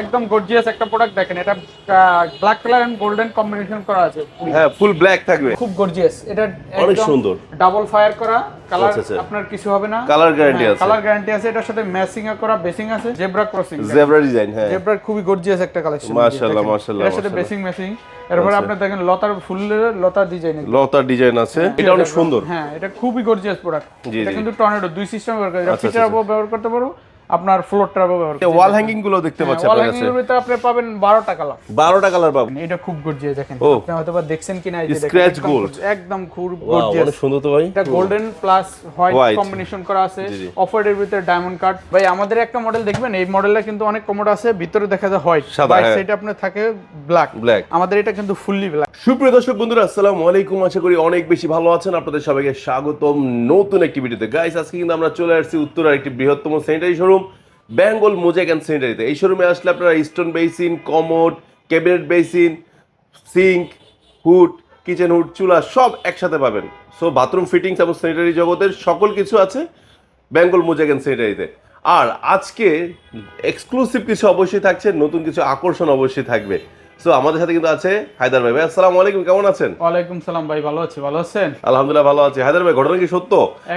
একদম গর্জিয়াস একটা প্রোডাক্ট দেখেন। এটা black colour and golden combination করা আছে। হ্যাঁ ফুল ব্ল্যাক থাকবে। খুব গর্জিয়াস এটা অনেক সুন্দর। ডাবল ফায়ার করা। কালার আচ্ছা, আচ্ছা। আপনার কিছু হবে না। Colour guarantee আছে। কালার গ্যারান্টি আছে। এটার সাথে ম্যাচিং করা বেসিং আছে। জেব্রা ক্রসিং জেব্রা ডিজাইন হ্যাঁ। জেব্রার খুবই গর্জিয়াস একটা কালেকশন মাশাআল্লাহ, মাশাআল্লাহ, এর সাথে বেসিং ম্যাচিং এরপরে। আপনি দেখেন লতার ফুলের লতা ডিজাইন লতার ডিজাইন আছে। এটা অনেক সুন্দর। হ্যাঁ এটা খুবই গর্জিয়াস প্রোডাক্ট এটা কিন্তু টর্নেডো দুই সিস্টেম ব্যবহার করে। এটা আচ্ছা, ফিচার ব্যবহার করতে পারো। আপনার ফ্লোর ব্যবহার করতে ওয়াল হ্যাঙ্গিংগুলো দেখতে পাচ্ছি ওয়াল হ্যাঙ্গিং ভিতরে আপনি পাবেন 12টা কালার বারোটা কালার পাবো এটা খুব গর্জিয়াস দেখেন। আপনি হয়তো বা দেখছেন কিনা এই যে দেখেন, Scratch একদম খুব গর্জিয়াস অনেক সুন্দর তো ভাই। এটা গোল্ডেন প্লাস হোয়াইট কম্বিনেশন করা আছে। জি। এর ভিতরে ডায়মন্ড কাট ভাই আমাদের একটা মডেল দেখবেন এই মডেলটা কিন্তু অনেক কমোড আছে ভিতরে দেখা যায় হোয়াইট সাদা, বাইক হ্যাঁ। সাইডে আপনার থাকে ব্ল্যাক Black। আমাদের এটা কিন্তু ফুললি ব্ল্যাক সুপ্রিয় দর্শক বন্ধুরা আসসালামু আলাইকুম। আশা করি অনেক বেশি ভালো আছেন। আপনাদের সবাইকে স্বাগতম নতুন একটি ভিডিওতে গাইস আজকে কিন্তু আমরা চলে আসছি উত্তরার একটি বৃহত্তম sanitary showroom Bengal mosaic and স্যানিটারিতে। এই শোরুমে আসলে আপনারা stone basin, commode, cabinet basin, sink, hood, kitchen hood, চুলা সব একসাথে পাবেন। সো বাথরুম ফিটিংস এবং স্যানিটারি জগতের সকল কিছু আছে বেঙ্গল মোজেক অ্যান্ড স্যানিটারিতে। আর আজকে এক্সক্লুসিভ কিছু অবশ্যই থাকছে, নতুন কিছু আকর্ষণ অবশ্যই থাকবে। সো আমাদের সাথে কিন্তু আছে হায়দার ভাই। ভাই আসসালামু আলাইকুম কেমন আছেন? ওয়ালাইকুম সালাম ভাই ভালো আছি ভালো আছেন? আলহামদুলিল্লাহ ভালো আছি। হায়দার ভাই ঘটনা কি সত্য?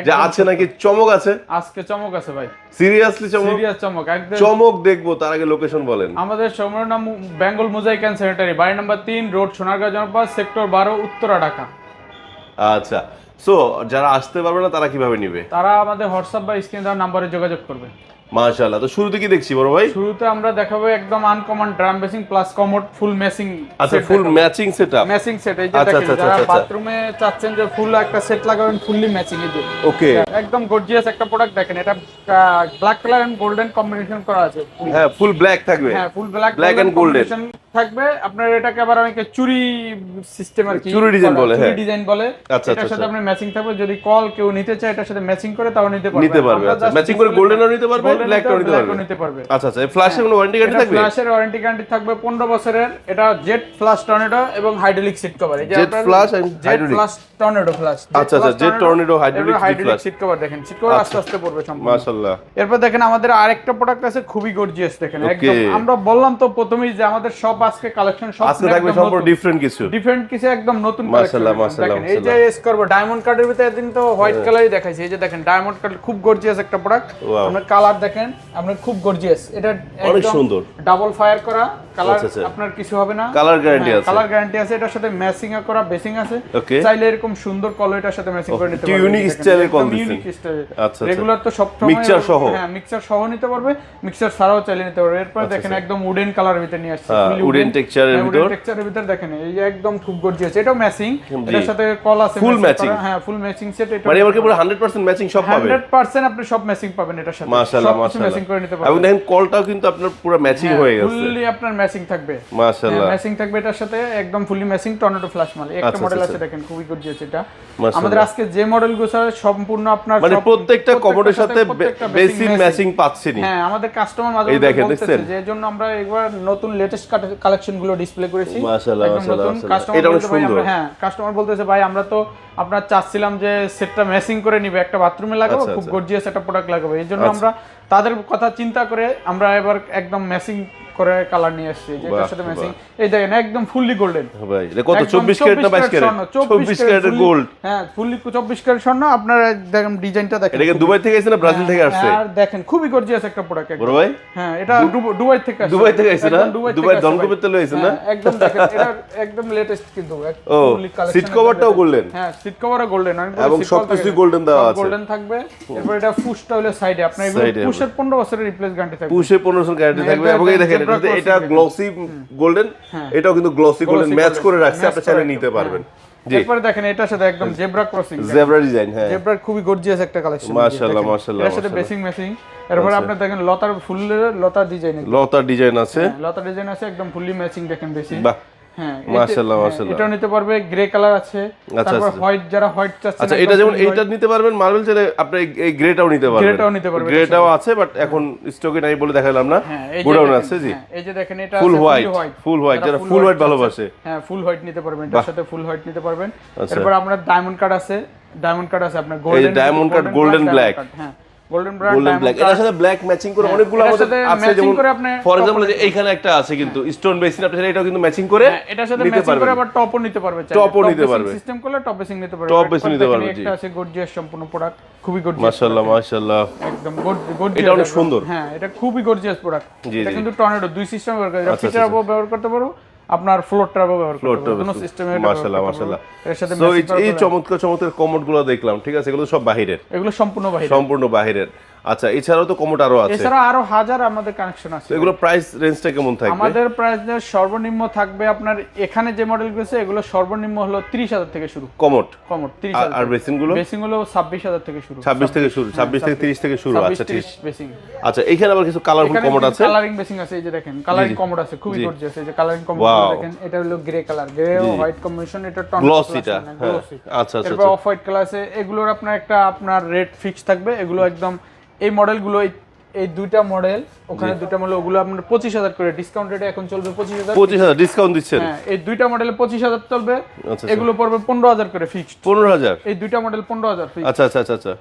যে আছে নাকি চমক আছে? আজকে চমক আছে ভাই। সিরিয়াসলি চমক? সিরিয়াস চমক একদম। চমক দেখব তার আগে লোকেশন বলেন। আমাদের সময়ের নাম বেঙ্গল মোজাইক অ্যান্ড স্যানিটারি বাড়ি নাম্বার তিন রোড সোনারগাঁও জনপদ সেক্টর বারো উত্তরা ঢাকা। আচ্ছা। সো যারা আসতে পারবে না তারা কীভাবে নিবে? তারা আমাদের হোয়াটসঅ্যাপ বা স্ক্রিন দেওয়ার নাম্বারে যোগাযোগ করবে। মাশাআল্লাহ। তো শুরুতে কি দেখছি বড় ভাই? শুরুতে আমরা দেখাবো একদম uncommon drum basin plus commode full matching আচ্ছা full matching setup matching set এই যে আচ্ছা, দেখেন আচ্ছা, যারা আচ্ছা, আচ্ছা। বাথরুমে চাচ্ছেন যে ফুল একটা সেট লাগাবেন ফুললি ম্যাচিং এই ওকে একদম গর্জিয়াস একটা প্রোডাক্ট দেখেন এটা black colour and golden combination করা আছে। হ্যাঁ ফুল ব্ল্যাক থাকবে। হ্যাঁ full black black and golden। থাকবে। আপনার এটাকে আবার অনেকে চুরি সিস্টেম আর কি চুরি design বলে, চুরি হ্যাঁ। ডিজাইন বলে। আচ্ছা, এটার আচ্ছা, সাথে আপনার ম্যাচিং থাকবে। যদি কল কেউ নিতে চায় এটার সাথে ম্যাচিং করে তাও নিতে পারবে। নিতে পারবে আচ্ছা ম্যাচিং করে গোল্ডেনও নিতে পারবে ব্ল্যাকটাও নিতে পারবে। নিতে পারবে। আচ্ছা আচ্ছা ফ্ল্যাশের কোনো ওয়ারেন্টি গ্যারান্টি থাকবে? ফ্ল্যাশের ওয়ারেন্টি গ্যারান্টি থাকবে 15 বছরের। এটা জেট ফ্লাশ টর্নেডো এবং হাইড্রোলিক সিট কভার এই যে Jet flash and jet hydraulic। Flush tornado flush আচ্ছা, আচ্ছা, tornado, hydraulic hydraulic seat cover দেখেন। সিট কভার আস্তে আস্তে পড়বে সম্পূর্ণ। মাশাআল্লাহ। এরপর দেখেন আমাদের আরেকটা প্রোডাক্ট আছে খুবই গর্জিয়াস দেখেন। একদম আমরা বললাম তো প্রথমেই যে আমাদের সব আজকে কালেকশন সব আজকে থাকবে সম্পূর্ণ ডিফারেন্ট কিছু। ডিফারেন্ট কিছু একদম নতুন মাশাআল্লাহ, মাশাআল্লাহ, এই যে স্করবো ডায়মন্ড কার্ডের ভিতরে একদিন তো হোয়াইট কালারই দেখাইছে। এই যে দেখেন ডায়মন্ড কার্ড খুব গর্জিয়াস একটা প্রোডাক্ট আপনার কালার দেখেন আপনার খুব গর্জিয়াস এটা অনেক সুন্দর। ডাবল ফায়ার করা। কালার আচ্ছা, আচ্ছা। আপনার কিছু হবে না। Colour guarantee আছে। কালার গ্যারান্টি আছে। এটার সাথে ম্যাচিং করা বেসিং আছে। চাইলে এরকম সুন্দর কলর এটার সাথে ম্যাচিং করে নিতে পারবেন unique style কল। ইউনিক স্টাইল আচ্ছা, আচ্ছা। রেগুলার তো সব Mixer সহ? হ্যাঁ মিক্সার সহ নিতে পারবে। মিক্সার ছাড়াও চাইলে নিতে পারবে। এরপর দেখেন একদম উডেন কালারের ভিতরে নিয়ে আসছে। এর হ্যাঁ, ভিতর। wooden ভিতর দেখেন এই যে একদম খুব গর্জিয়াস এটাও ম্যাচিং এটার সাথে কল আছে Full matching matching? হ্যাঁ ফুল ম্যাচিং সেট এটা মানে এবার পুরো 100% ম্যাচিং সব পাবে? 100% আপনি সব ম্যাচিং পাবেন এটার সাথে। মাশাআল্লাহ মাশাআল্লাহ। ম্যাচিং করে নিতে এবং দেখেন কলটাও কিন্তু আপনার পুরো ম্যাচিং হয়ে গেছে। ফুললি আপনার ম্যাচিং থাকবে। মাশাআল্লাহ। ম্যাচিং থাকবে এটার সাথে একদম ফুললি ম্যাচিং টর্নেডো ফ্ল্যাশ মাল একটা আচ্ছা, মডেল আচ্ছা, আছে দেখেন খুবই গর্জিয়াস এটা। আমাদের আজকে যে মডেলগুলো সম্পূর্ণ আপনার মানে প্রত্যেকটা কমোডের সাথে বেসিক ম্যাচিং পাচ্ছেনই। হ্যাঁ আমাদের কাস্টমার মাঝে এই দেখেন, দেখছেন? যে জন্য আমরা একবার নতুন লেটেস্ট কালেকশনগুলো ডিসপ্লে করেছি। কাস্টমার হ্যাঁ কাস্টমার বলতেছে ভাই আমরা তো আপনার চাচ্ছিলাম যে সেটটা ম্যাচিং করে নিবে একটা বাথরুমে লাগাবো আচ্ছা, খুব আচ্ছা। গর্জিয়াস একটা প্রোডাক্ট লাগাবো এই জন্য আমরা তাদের কথা চিন্তা করে আমরা এবার একদম ম্যাচিং করে কালার নিয়ে আসছি যেটার সাথে ম্যাচিং এই দেখেন একদম ফুললি গোল্ডেন ভাই এটা কত 24 ক্যারেট না 22 ক্যারেট? 24 ক্যারেটের গোল্ড হ্যাঁ ফুললি 24 ক্যারেট স্বর্ণ আপনারা দেখেন ডিজাইনটা দেখেন। এটা দুবাই থেকে এসেছে না ব্রাজিল থেকে আসছে? আর দেখেন খুবই গর্জিয়াস একটা প্রোডাক্ট বড় ভাই? হ্যাঁ এটা দুবাই থেকে আসছে। দুবাই থেকে আসছে না? একদম দুবাই ধনকুবের ভাই। হয়েছে না? হ্যাঁ, একদম দেখেন এটা একদম লেটেস্ট কিন্তু এক- ও, fully collection seat একদম coverটাও latest। হ্যাঁ সিট কভারও গোল্ডেন এবং সবকিছুই golden দেওয়া আছে। গোল্ডেন থাকবে। এরপর এটা ফুশটা হলো সাইডে আপনার এগুলো ফুশের 15 বছরের রিপ্লেস গ্যারান্টি থাকবে। পুষে 1500 গ্যারান্টি হ্যাঁ, থাকবে এবং এই দেখেন crossing এটা গ্লসি গোল্ডেন এটাও কিন্তু গ্লসি গোল্ডেন ম্যাচ করে রাখছে আপনি চাইলে নিতে পারবেন। এরপরে দেখেন এটার সাথে একদম জেব্রা ক্রসিং জেব্রা ডিজাইন হ্যাঁ। জেব্রার খুবই গর্জিয়াস একটা কালেকশন মাশাআল্লাহ, মাশাআল্লাহ, এর সাথে বেসিং ম্যাচিং এরপরে আপনি দেখেন লতার ফুলের লতা ডিজাইন লতার ডিজাইন আছে। লতা ডিজাইন আছে একদম ফুললি ম্যাচিং দেখেন বেশি। বাহ। হ্যাঁ মাশাআল্লাহ, মাশাআল্লাহ। এটাও নিতে পারবে গ্রে কালার আছে তারপর। হোয়াইট যারা হোয়াইট চাচ্ছেন আচ্ছা এটা যেমন এইটা নিতে পারবেন মার্বেল চাইলে আপনি এই- এই গ্রেটাও নিতে পারবেন গ্রেটাও নিতে পারবেন। গ্রেটাও আছে বাট এখন স্টকে নাই বলে দেখালাম না হ্যাঁ এই যে গোডাউন দেখেন, আছে জি হ্যাঁ, এই যে দেখেন এটা Full আছে white, full যারা full white ভালোবাসে। হ্যাঁ ফুল হোয়াইট নিতে পারবেন এটার সাথে ফুল হোয়াইট নিতে পারবেন আপনার ডায়মন্ড কার্ড আছে ডায়মন্ড কার্ড আছে আপনার গোল্ডেন golden black। হ্যাঁ গোল্ডেন ব্ল্যাক এটার সাথে ব্ল্যাক ম্যাচিং করে অনেকগুলো হ্যাঁ, আমাদের আছে যেমন ফর এক্সাম্পল যে এইখানে একটা আছে কিন্তু স্টোন বেসিন আপনি এটাও কিন্তু ম্যাচিং করে এটার সাথে ম্যাচিং করে আবার টপও নিতে পারবে Top ও নিতে পারবে। সিস্টেম করলে টপ বেসিং নিতে পারবে। Top একবার নিতে পারবে, জি। একটা আছে গর্জিয়াস সম্পূর্ণ প্রোডাক্ট খুবই গর্জিয়াস মাশাআল্লাহ মাশাআল্লাহ। একদম গর্জিয়াস এটা অনেক সুন্দর। হ্যাঁ এটা খুবই গর্জিয়াস প্রোডাক্ট এটা কিন্তু টর্নেডো দুই সিস্টেম ব্যবহার করে আচ্ছা, ফিচার আচ্ছা। ব্যবহার করতে পারো আপনার ফ্লোর ট্রাবও ব্যবহার করতে ফ্লোর কোনো সিস্টেমে মাশাআল্লাহ মাশাআল্লাহ এর সাথে এই চমৎকার চমৎকার কমোডগুলো দেখলাম ঠিক আছে? এগুলো সব বাহিরের। এগুলো সম্পূর্ণ বাহিরের। সম্পূর্ণ বাহিরের। আচ্ছা এছাড়াও তো কমোড আরও আছে। এছাড়া আরও হাজার আমাদের কানেকশন আছে। এগুলো প্রাইস রেঞ্জটা কেমন থাকবে? আমাদের প্রাইস সর্বনিম্ন থাকবে আপনার এখানে যে মডেল গেছে এগুলো সর্বনিম্ন হলো তিরিশ হাজার থেকে শুরু। কমোড কমর তিরিশ আর- আর বেসিনগুলো বেসিং ছাব্বিশ হাজার থেকে শুরু। ছাব্বিশ থেকে শুরু ছাব্বিশ থেকে তিরিশ থেকে শুরু। আচ্ছা ঠিক। তিরিশ বেসিং আচ্ছা এখানে আবার কিছু কালারফুল কমোড আছে? কালারিং বেসিং আছে এই যে দেখেন কালারিং কমোড আছে খুবই। গর্জিয়াস এই যে কালারিং কমোড দেখেন এটা হলো গ্রে কালার গ্রে ও হোয়াইট কম্বিনেশন এটা টন Glossy টা, হ্যাঁ। আচ্ছা, আচ্ছা, এরপর অফ হোয়াইট কালার আছে এগুলোর আপনার একটা আপনার রেট ফিক্স থাকবে এগুলো একদম এই মডেলগুলো এই- এই দুইটা মডেল ওখানে দুইটা মডেল ওগুলো আপনার পঁচিশ হাজার করে ডিসকাউন্ট রেটে এখন চলবে পঁচিশ হাজার। পঁচিশ হাজার ডিসকাউন্ট দিচ্ছেন? হ্যাঁ এই দুইটা মডেলে পঁচিশ হাজার চলবে আচ্ছা, এগুলো পড়বে পনেরো হাজার করে ফিক্সড পনেরো হাজার? এই দুইটা মডেল পনেরো হাজার আচ্ছা আচ্ছা আচ্ছা আচ্ছা।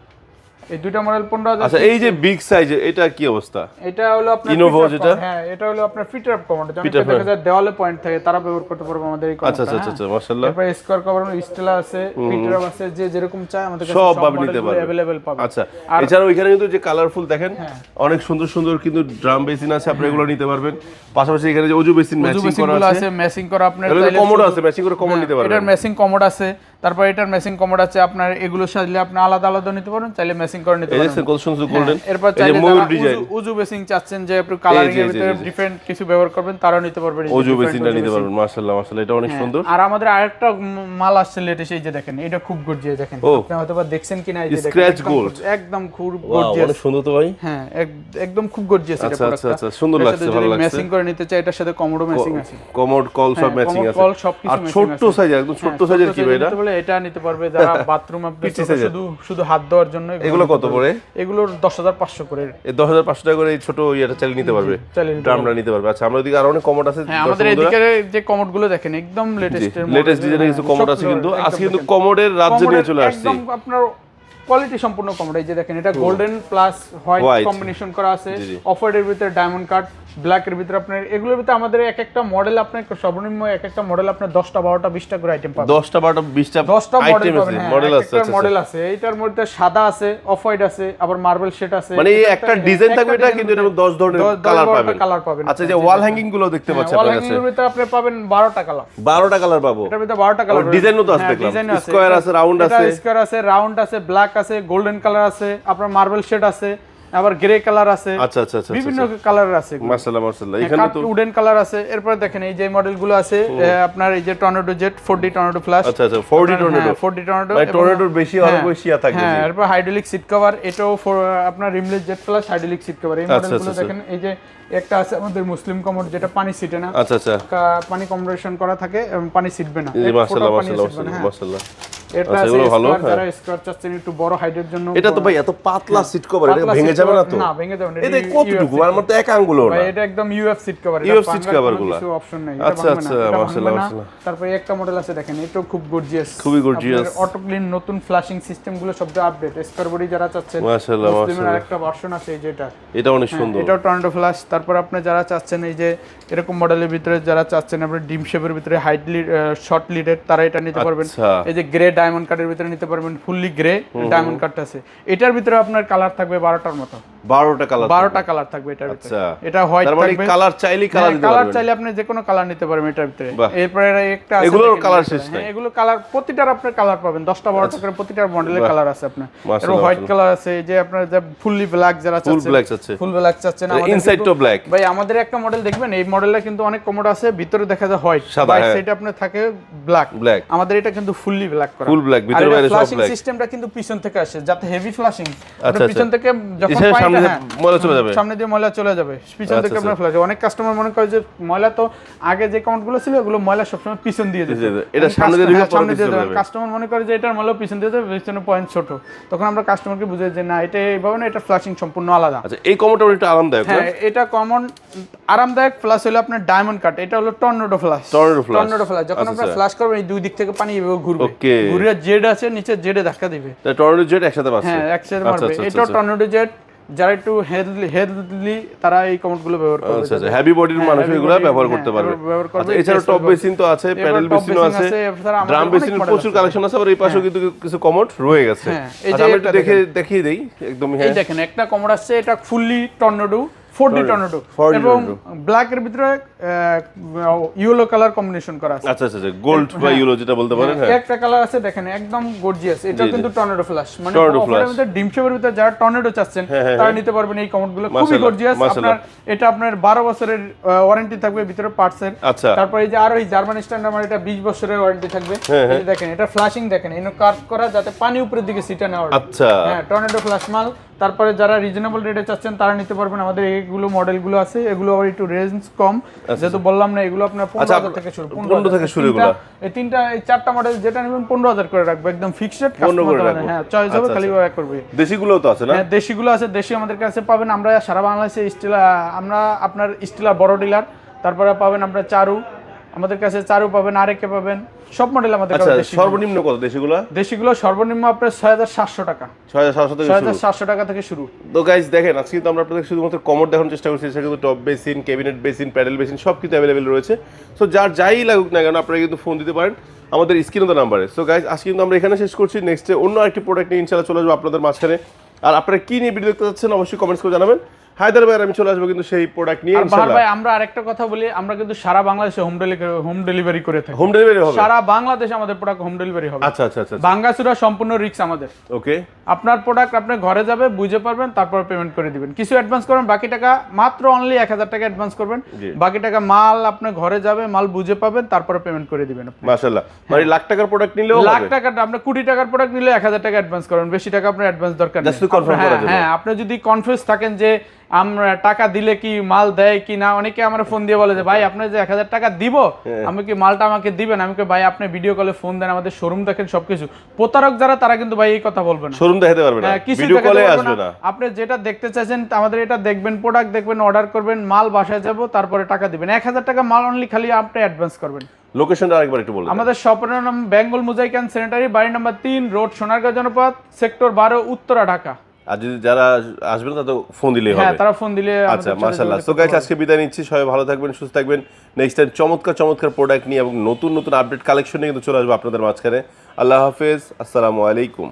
এই দুইটা মডেল পনেরো হাজার আচ্ছা এই যে বিগ সাইজ এটা কি অবস্থা এটা হলো আপনার Innova feature যেটা? com- হ্যাঁ এটা হলো আপনার ফিটার আপ কমান্ড যেমন Feature দেখা যায় দেওয়ালে পয়েন্ট থাকে তারা ব্যবহার করতে পারবে আমাদের এই আচ্ছা আচ্ছা আচ্ছা আচ্ছা মাশাআল্লাহ তারপরে স্কোয়ার কভার স্টেলা আছে ফিটার আপ আছে যে যেরকম চায় আমাদের কাছে সব সব ভাবে নিতে মডেলগুলো পারবে अवेलेबल পাবে আচ্ছা আর- এছাড়াও এখানে কিন্তু যে কালারফুল দেখেন হ্যাঁ। অনেক সুন্দর সুন্দর কিন্তু ড্রাম বেসিন আছে আপনি এগুলো নিতে পারবেন পাশাপাশি এখানে যে অজু বেসিন উজু ম্যাচিং বেসিং করা গুলো আছে আছে ম্যাচিং করা আপনার এগুলো চাইলে কমোড শুধু- আছে ম্যাচিং করে কমোড নিতে হ্যাঁ, পারবেন এটার ম্যাচিং কমোড আছে তারপর এটার ম্যাচিং কমোড আছে আপনার এগুলো সাজলে আপনি আলাদা আলাদা নিতে পারেন চাইলে ম্যাচিং করে নিতে পারেন। গোল্ডেন হ্যাঁ, এরপর চাইলে উজু- উজু বেসিং চাচ্ছেন যে আপনি কালারিং এর ভিতরে। ডিফারেন্ট কিছু ব্যবহার করবেন তারাও নিতে পারবেন যে বেসিনটা নিতে পারবেন মাশাআল্লাহ মাশাআল্লাহ এটা অনেক হ্যাঁ, সুন্দর। আর আমাদের আরেকটা মাল আসছে লেটেস্ট এই যে দেখেন এটা খুব গর্জিয়াস দেখেন। আপনি হয়তো বা দেখছেন কিনা এই যে দেখেন Scratch একদম খুব- গর্জিয়াস অনেক সুন্দর তো ভাই। হ্যাঁ একদম খুব গর্জিয়াস এটা আচ্ছা, আচ্ছা, আচ্ছা, সুন্দর লাগছে, ভালো লাগছে। ম্যাচিং করে নিতে চাই এটার সাথে কমোডো ম্যাচিং আছে। কমোড কল সব হ্যাঁ, ম্যাচিং আছে। আর আছে। সাইজ একদম হ্যাঁ, সাইজের কি ভাই এটা? বলে এটা নিতে পারবে যারা বাথরুম আপনি। শুধু শুধু হাত দেওয়ার জন্য এগুলো কত পড়ে এগুলোর দশ হাজার পাঁচশো করে। এই দশ হাজার পাঁচশো টাকা করে এই ছোট ইয়েটা চালিয়ে নিতে পারবে? ড্রামটা নিতে পারবে। আচ্ছা আমরা এদিকে আরও অনেক কমোড আছে হ্যাঁ আমাদের এদিকে যে কমোডগুলো দেখেন একদম লেটেস্ট লেটেস্ট ডিজাইনের কিছু কমোড আছে কিন্তু আজকে কিন্তু কমোডের রাজ্যে নিয়ে চলে আসছে। একদম আপনার কোয়ালিটি সম্পূর্ণ কমোড। এই যে দেখেন এটা গোল্ডেন প্লাস হোয়াইট কম্বিনেশন করা আছে। জি, জি। অফ হোয়াইটের ভিতরে ডায়মন্ড কাট ব্ল্যাক এর ভিতরে আপনার এগুলোর ভিতরে আমাদের এক একটা মডেল আপনার সর্বনিম্ন এক একটা মডেল আপনার দশটা বারোটা বিশটা করে আইটেম পাবেন। দশটা বারোটা বিশটা দশটা মডেল আইটেম আছে হ্যাঁ, মডেল আছে আচ্ছা, মডেল আছে এইটার মধ্যে সাদা আছে অফ হোয়াইট আছে আবার মার্বেল শেড আছে মানে একটা ডিজাইন থাকবে এটা কিন্তু এটা দশ ধরনের দশ- দশ কালার পাবেন। colour পাবেন। আচ্ছা যে ওয়াল হ্যাঙ্গিংগুলো দেখতে পাচ্ছেন ওয়াল আপনার কাছে। হ্যাঙ্গিং এর ভিতরে আপনি পাবেন বারোটা কালার বারোটা কালার পাবো। এটার ভিতরে বারোটা কালার আবার design ও তো আছে। দেখলাম। Square আছে, রাউন্ড আছে। স্কোয়ার আছে রাউন্ড আছে ব্ল্যাক আছে গোল্ডেন কালার আছে আপনার মার্বেল শেড আছে। আবার গ্রে কালার আছে আচ্ছা আচ্ছা আচ্ছা বিভিন্ন কালার আছে। মার্শাল্লাহ মার্শাল্লাহ এখানে তো উডেন কালার আছে। এরপর দেখেন এই যে মডেলগুলো আছে আপনার এই যে tornado jet four D tornado plus আচ্ছা আচ্ছা four D tornado four D tornado মানে টর্নেডোর বেশি আরও বেশি থাকবে হ্যাঁ এরপর হাইড্রোলিক সিট কভার এটাও আপনার rimless jet plus hydraulic seat cover এই আচ্ছা, মডেলগুলো আচ্ছা, দেখেন এই যে একটা আছে আমাদের মুসলিম কমোড যেটা পানি সিটে না। আচ্ছা আচ্ছা। পানি কম্প্রেশন করা থাকে এবং পানি ছিটবে না। জি এক মার্শাল্লাহ হ্যাঁ। এটা আচ্ছা, ভালো, হ্যাঁ। যারা স্কোয়ার চাচ্ছেন একটু বড় হাইটের জন্য এটা তো ভাই এত পাতলা সিট কভার এটা ভেঙে যাবে না তো না ভেঙে যাবে না এটা এটা কতটুকু UFC আমার তো এক আঙ্গুলও না এটা একদম UF seat cover UF seat cover গুলা। কিছু অপশন নেই আচ্ছা, আচ্ছা, মাশাআল্লাহ, মাশাআল্লাহ। তারপরে একটা মডেল আছে দেখেন খুব গর্জিয়াস খুবই gorgeous। অটো ক্লিন নতুন ফ্ল্যাশিং সিস্টেমগুলো সব আপডেট স্কোয়ার বডি যারা চাচ্ছেন মাশাআল্লাহ, মাশাআল্লাহ। আরেকটা ভার্সন আছে এই যেটা এটা অনেক হ্যাঁ, সুন্দর এটাও টর্নেডো ফ্ল্যাশ তারপর আপনি যারা চাচ্ছেন এই যে এরকম মডেলের ভিতরে যারা চাচ্ছেন আপনি ডিম শেপের ভিতরে হাইট লিড শর্ট লিডের তারা এটা নিতে পারবেন আচ্ছা। এই যে গ্রে ডায়মন্ড কার্ডের ভিতরে নিতে পারবেন ফুললি গ্রে ডায়মন্ড কার্ডটা আছে। এটার ভিতরে আপনার কালার থাকবে বারোটার মতো। বারোটা কালার বারোটা কালার থাকবে এটার ভিতরে। আচ্ছা। এটা হোয়াইট মানে থাকবে। কালার চাইলেই কালার দিতে কালার চাইলে আপনি যে কোনো কালার নিতে পারবেন এটার ভিতরে। এরপরে একটা আছে এগুলোর দেখেন, হ্যাঁ, শেষ নাই। এগুলো কালার প্রতিটার আপনার কালার পাবেন। দশটা বারোটা করে প্রতিটার মডেলের কালার আছে আপনার। মাশাআল্লাহ, হোয়াইট কালার আছে এই যে আপনার যে ফুললি ব্ল্যাক যারা ফুল ব্ল্যাক আছে ফুল ব্ল্যাক চাচ্ছেন আমাদের ইনসাইড তো ব্ল্যাক ভাই আমাদের একটা মডেল দেখবেন এই মডেলটা কিন্তু অনেক কমোড আছে ভিতরে দেখা যায় হোয়াইট হ্যাঁ। সেটা আপনার থাকে ব্ল্যাক ব্ল্যাক আমাদের এটা কিন্তু ফুললি ব্ল্যাক করা। Full black, ভিতরে বাইরে সব ফ্ল্যাশিং সিস্টেমটা কিন্তু পিছন থেকে আসে যাতে হেভি আচ্ছা, পিছন থেকে যখন সামনে দিয়ে হ্যাঁ, ময়লা চলে যাবে। সামনে দিয়ে ময়লা চলে যাবে। পিছন আচ্ছা, থেকে আচ্ছা। আপনার ফ্ল্যাশ অনেক কাস্টমার মনে করে যে ময়লা তো আগে যে কমেন্টগুলো ছিল ওগুলো ময়লা সবসময় পিছন দিয়ে যেত জি, এটা সামনে দিয়ে ঢুকে সামনে দিয়ে যাবে। কাস্টমার মনে করে যে এটার ময়লা পিছন দিয়ে যাবে পিছনে পয়েন্ট ছোট। তখন আমরা কাস্টমারকে বুঝাই যে না এটা এইভাবে না এটা ফ্ল্যাশিং সম্পূর্ণ আলাদা। আচ্ছা এই কমোডটা একটু আরামদায়ক হ্যাঁ এটা কমন আরামদায়ক ফ্ল্যাশ হলো আপনার ডায়মন্ড কাট এটা হলো tornado flash Tornado flash। Tornado flash যখন আচ্ছা, আপনার আচ্ছা। ফ্ল্যাশ করবেন এই দুই দিক থেকে পানি এভাবে ঘুরবে। Okay. ঘুরে জেড আছে নিচে জেডে ধাক্কা দিবে। তা টর্নেডো জেট একসাথে পাচ্ছে হ্যাঁ একসাথে আচ্ছা, মারবে। আচ্ছা, আচ্ছা। টর্নেডো জেট যারা একটু হেলদি হেলদি তারা এই কমেন্টগুলো ব্যবহার করবে। আচ্ছা আচ্ছা হ্যাভি বডির হ্যাঁ, মানুষ এগুলো ব্যবহার হ্যাঁ, করতে পারবে। আচ্ছা এছাড়া টপ। বেসিন তো আছে প্যানেল বেসিনও আছে। আছে, ড্রাম বেসিন প্রচুর আছে। কালেকশন আছে আবার এই পাশেও কিন্তু কিছু কমোড রয়ে গেছে। হ্যাঁ, এই আচ্ছা যে একটা দেখে দেখিয়ে দেই একদম এই হ্যাঁ। দেখেন একটা কমর আসছে এটা fully tornado four D tornado 4D এবং ব্ল্যাক এর ভিতরে ইয়েলো কালার কম্বিনেশন করা আছে। আচ্ছা আচ্ছা গোল্ড বা ইউলো যেটা বলতে পারেন হ্যাঁ, হ্যাঁ। একটা কালার আছে দেখেন একদম গর্জিয়াস এটা। কিন্তু টর্নেডো ফ্ল্যাশ মানে অফারের মধ্যে ডিম শেপের ভিতরে যারা টর্নেডো চাচ্ছেন হ্যাঁ, হ্যাঁ, তারা হ্যাঁ। নিতে পারবেন এই কমোডগুলো। খুবই গর্জিয়াস আপনার এটা আপনার 12 বছরের ওয়ারেন্টি থাকবে ভিতরে পার্টস এর। আচ্ছা। তারপরে এই যে আরও এই জার্মান স্ট্যান্ডার্ড আমার এটা 20 বছরের ওয়ারেন্টি থাকবে। হ্যাঁ, এই দেখেন এটা ফ্ল্যাশিং দেখেন এনো কার্ভ করা যাতে পানি উপরের দিকে সিটা না নেওয়া আচ্ছা। হ্যাঁ টর্নেডো ফ্ল্যাশ মাল। তারপরে যারা রিজনেবল রেটে চাচ্ছেন তারা নিতে পারবেন। আমাদের এইগুলো মডেলগুলো আছে এগুলো আবার একটু রেঞ্জ কম। যেহেতু বললাম না এগুলো আপনার পনেরো আচ্ছা, থেকে শুরু 15 থেকে শুরু তিনটা- এই তিনটা এই চারটা মডেল যেটা নেবেন পনেরো হাজার করে রাখব একদম ফিক্সড 15 করে রাখব। হ্যাঁ চয়েস হবে আচ্ছা, খালি আচ্ছা। করবে। দেশিগুলোও তো আছে না? হ্যাঁ দেশিগুলো আছে দেশি আমাদের কাছে পাবেন। আমরা সারা বাংলাদেশে স্টিল আমরা আপনার স্টিলার বড় ডিলার তারপরে পাবেন আপনার চারু আমাদের কাছে চারু পাবেন আরেকে পাবেন সব মডেল আমাদের আচ্ছা কাছে সর্বনিম্ন কত দেশিগুলো? দেশিগুলো সর্বনিম্ন আপনার ছয় হাজার সাতশো টাকা। ছয় হাজার সাতশো থেকে ছয় হাজার সাতশো টাকা থেকে শুরু। তো গাইজ দেখেন আজকে কিন্তু আমরা আপনাদের শুধুমাত্র কমোড দেখানোর চেষ্টা করছি সেটা কিন্তু top basin cabinet basin pedal basin সব কিছু অ্যাভেলেবেল রয়েছে। সো যার যাই লাগুক না কেন আপনারা কিন্তু ফোন দিতে পারেন। আমাদের স্ক্রিন নাম্বারে সো গাইজ আজকে কিন্তু আমরা এখানে শেষ করছি। নেক্সটে অন্য একটি প্রোডাক্ট নিয়ে ইনশাল্লাহ চলে আসব আপনাদের মাঝখানে। আর আপনারা কি নিয়ে ভিডিও দেখতে চাচ্ছেন অবশ্যই কমেন্টস করে জানাবেন। হায়দ্রাবাদ আমি চলে আসব কিন্তু সেই প্রোডাক্ট নিয়ে ভাই আমরা আরেকটা কথা বলি আমরা কিন্তু সারা বাংলাদেশে হোম ডেলিভারি হোম ডেলিভারি করে থাকি। হোম ডেলিভারি হবে? সারা বাংলাদেশে আমাদের প্রোডাক্ট হোম ডেলিভারি হবে। আচ্ছা আচ্ছা আচ্ছা বাঙ্গাসুরা সম্পূর্ণ রিক্স আমাদের। ওকে আপনার প্রোডাক্ট আপনার ঘরে যাবে বুঝে পারবেন তারপর পেমেন্ট করে দিবেন। কিছু অ্যাডভান্স করবেন বাকি টাকা মাত্র অনলি এক হাজার টাকা অ্যাডভান্স করবেন। বাকি টাকা মাল আপনার ঘরে যাবে মাল বুঝে পাবেন তারপরে পেমেন্ট করে দিবেন আপনি। মানে লাখ টাকার প্রোডাক্ট নিলেও লাখ হবে? টাকার আপনার কোটি টাকার প্রোডাক্ট নিলে এক হাজার টাকা অ্যাডভান্স করবেন বেশি টাকা আপনার অ্যাডভান্স দরকার নেই। হ্যাঁ হ্যাঁ আপনি যদি কনফিউজ থাকেন যে আমরা টাকা দিলে কি মাল দেয় কি না? অনেকে আমার ফোন দিয়ে বলে যে ভাই আপনি যে এক হাজার টাকা দিব হ্যাঁ। আমি কি মালটা আমাকে দিবেন? আমি কি ভাই আপনি ভিডিও কলে ফোন দেন আমাদের শোরুম দেখেন সবকিছু। প্রতারক যারা তারা কিন্তু ভাই এই কথা বলবেন শোরুম দেখাতে পারবে না। হ্যাঁ, কিছু ভিডিও কলে আসবে না। আপনি যেটা দেখতে চাইছেন আমাদের এটা দেখবেন প্রোডাক্ট দেখবেন অর্ডার করবেন মাল বাসায় যাব তারপরে টাকা দিবেন। এক হাজার টাকা মাল অনলি খালি আপনি অ্যাডভান্স করবেন। লোকেশনটা আরেকবার একটু বলুন। আমাদের শপের নাম বেঙ্গল মোজাইক অ্যান্ড স্যানিটারি বাড়ি নাম্বার তিন রোড সোনারগাঁও জনপদ সেক্টর বারো উত্তরা ঢাকা। আর যদি যারা আসবেন তাদের ফোন দিলেই হ্যাঁ হবে। তারা ফোন দিলে আচ্ছা মাশাআল্লাহ। যোগাযোগ গাইস আজকে বিদায় নিচ্ছি। সবাই ভালো থাকবেন সুস্থ থাকবেন। নেক্সট টাইম চমৎকার চমৎকার প্রোডাক্ট নিয়ে এবং নতুন নতুন আপডেট কালেকশন নিয়ে কিন্তু চলে আসব আপনাদের মাঝখানে। আল্লাহ হাফেজ। আসসালামু আলাইকুম।